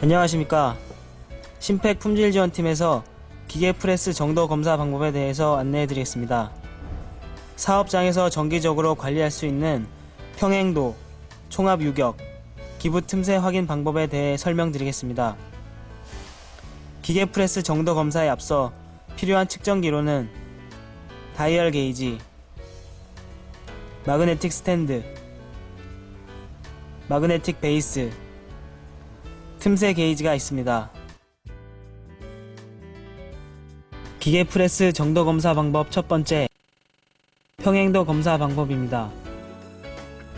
안녕하십니까. 심팩 품질 지원팀에서 기계 프레스 정도 검사 방법에 대해서 안내해 드리겠습니다. 사업장에서 정기적으로 관리할 수 있는 평행도, 총합 유격, 기부 틈새 확인 방법에 대해 설명드리겠습니다. 기계 프레스 정도 검사에 앞서 필요한 측정기로는 다이얼 게이지, 마그네틱 스탠드, 마그네틱 베이스, 틈새 게이지가 있습니다. 기계 프레스 정도 검사 방법 첫 번째 평행도 검사 방법입니다.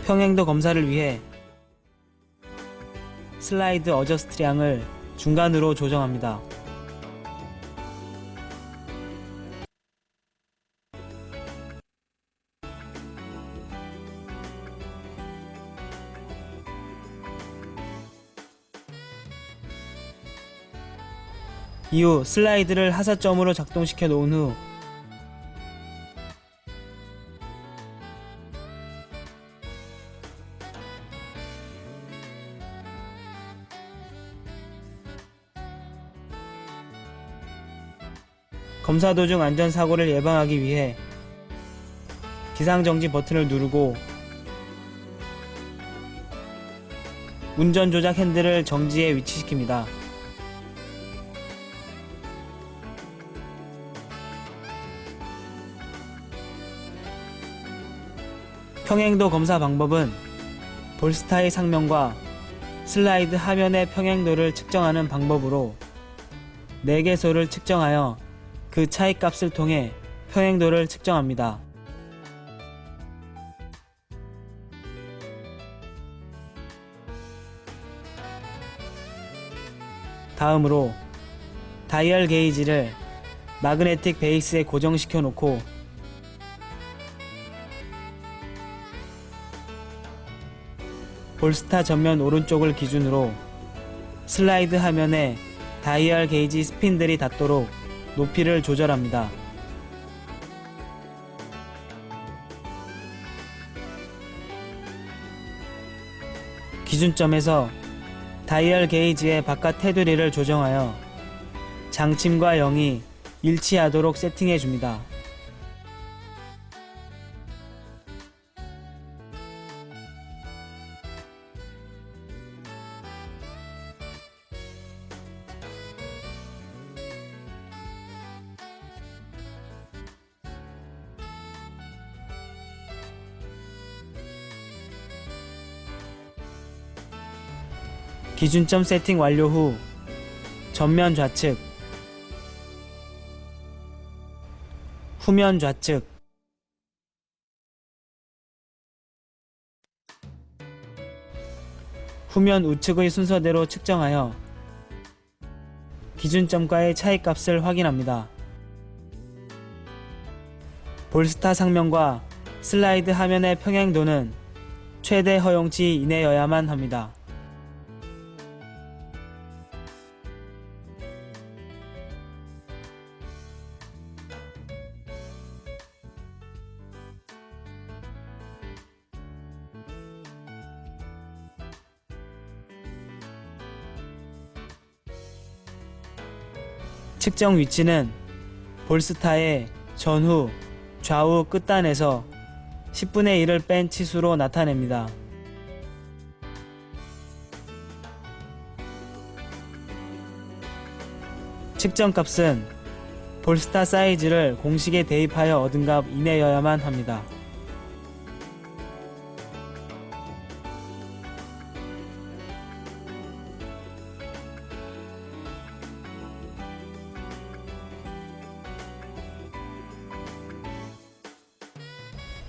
평행도 검사를 위해 슬라이드 어저스트량을 중간으로 조정합니다. 이후 슬라이드를 하사점으로 작동시켜 놓은 후 검사 도중 안전사고를 예방하기 위해 기상정지 버튼을 누르고 운전 조작 핸들을 정지에 위치시킵니다. 평행도 검사 방법은 볼스타의 상면과 슬라이드 하면의 평행도를 측정하는 방법으로 4개소를 측정하여 그 차이 값을 통해 평행도를 측정합니다. 다음으로 다이얼 게이지를 마그네틱 베이스에 고정시켜 놓고 볼스타 전면 오른쪽을 기준으로 슬라이드 화면에 다이얼 게이지 스핀들이 닿도록 높이를 조절합니다. 기준점에서 다이얼 게이지의 바깥 테두리를 조정하여 장침과 0이 일치하도록 세팅해 줍니다. 기준점 세팅 완료 후 전면 좌측, 후면 좌측, 후면 우측의 순서대로 측정하여 기준점과의 차이값을 확인합니다. 볼스타 상면과 슬라이드 화면의 평행도는 최대 허용치 이내여야만 합니다. 측정 위치는 볼스타의 전후, 좌우 끝단에서 10분의 1을 뺀 치수로 나타냅니다. 측정 값은 볼스타 사이즈를 공식에 대입하여 얻은 값 이내여야만 합니다.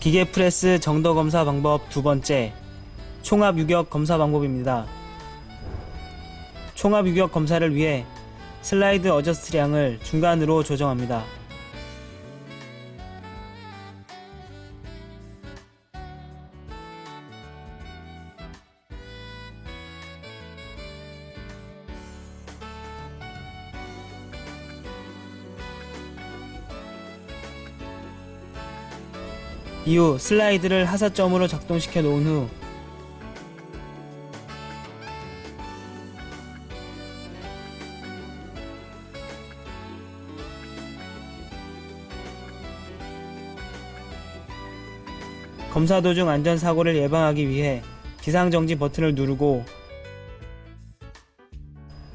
기계 프레스 정도 검사 방법 두 번째, 총합 유격 검사 방법입니다. 총합 유격 검사를 위해 슬라이드 어저스트량을 중간으로 조정합니다. 이후 슬라이드를 하사점으로 작동시켜 놓은 후 검사 도중 안전사고를 예방하기 위해 기상정지 버튼을 누르고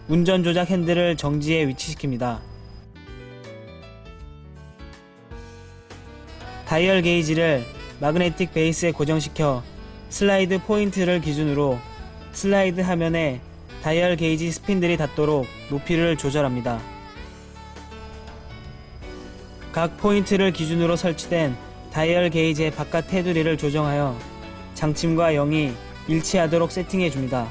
운전조작 핸들을 정지에 위치시킵니다. 다이얼 게이지를 마그네틱 베이스에 고정시켜 슬라이드 포인트를 기준으로 슬라이드 화면에 다이얼 게이지 스핀들이 닿도록 높이를 조절합니다. 각 포인트를 기준으로 설치된 다이얼 게이지의 바깥 테두리를 조정하여 장침과 0이 일치하도록 세팅해 줍니다.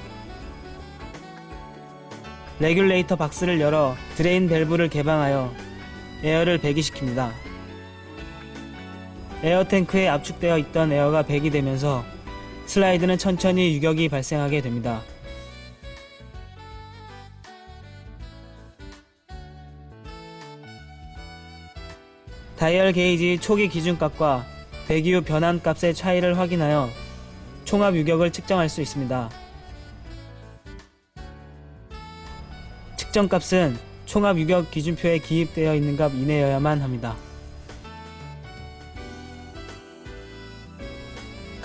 레귤레이터 박스를 열어 드레인 밸브를 개방하여 에어를 배기시킵니다. 에어 탱크에 압축되어 있던 에어가 배기 되면서 슬라이드는 천천히 유격이 발생하게 됩니다. 다이얼 게이지 초기 기준값과 배기 후 변환 값의 차이를 확인하여 총합 유격을 측정할 수 있습니다. 측정 값은 총합 유격 기준표에 기입되어 있는 값 이내여야만 합니다.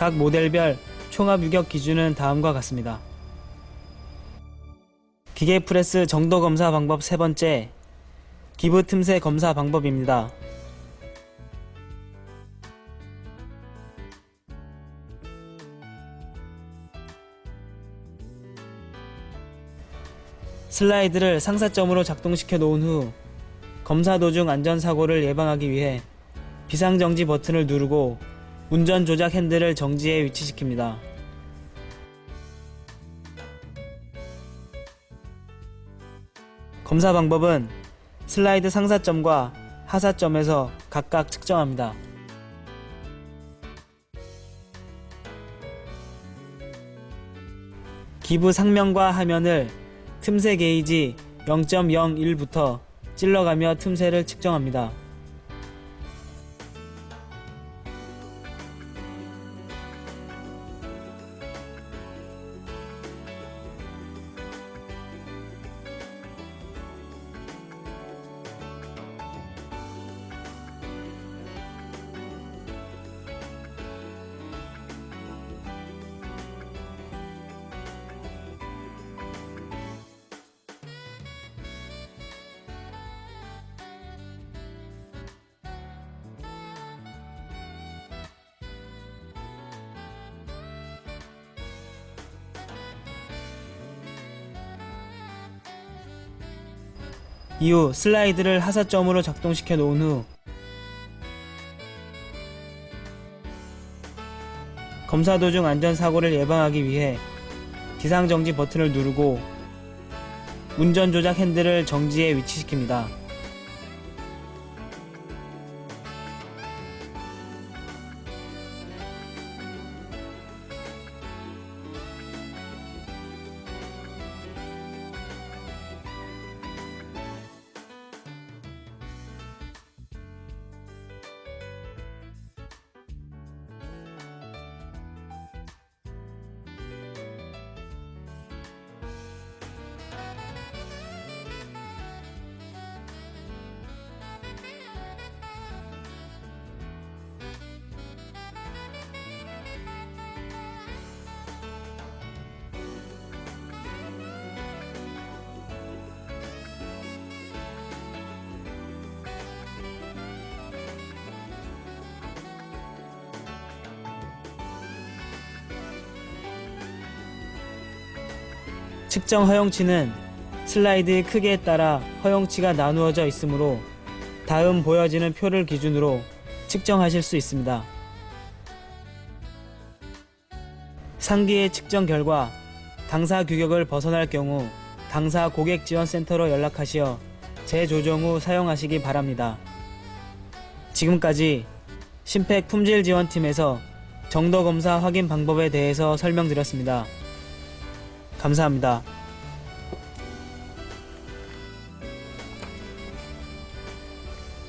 각 모델별 총합 유격 기준은 다음과 같습니다. 기계 프레스 정도 검사 방법 세 번째, 기부 틈새 검사 방법입니다. 슬라이드를 상사점으로 작동시켜 놓은 후 검사 도중 안전사고를 예방하기 위해 비상정지 버튼을 누르고 운전 조작 핸들을 정지에 위치시킵니다. 검사 방법은 슬라이드 상사점과 하사점에서 각각 측정합니다. 기부 상면과 하면을 틈새 게이지 0.01부터 찔러가며 틈새를 측정합니다. 이후 슬라이드를 하사점으로 작동시켜 놓은 후 검사 도중 안전사고를 예방하기 위해 비상정지 버튼을 누르고 운전 조작 핸들을 정지에 위치시킵니다. 측정 허용치는 슬라이드의 크기에 따라 허용치가 나누어져 있으므로 다음 보여지는 표를 기준으로 측정하실 수 있습니다. 상기의 측정 결과 당사 규격을 벗어날 경우 당사 고객 지원 센터로 연락하시어 재조정 후 사용하시기 바랍니다. 지금까지 심팩 품질 지원팀에서 정도 검사 확인 방법에 대해서 설명드렸습니다. 감사합니다.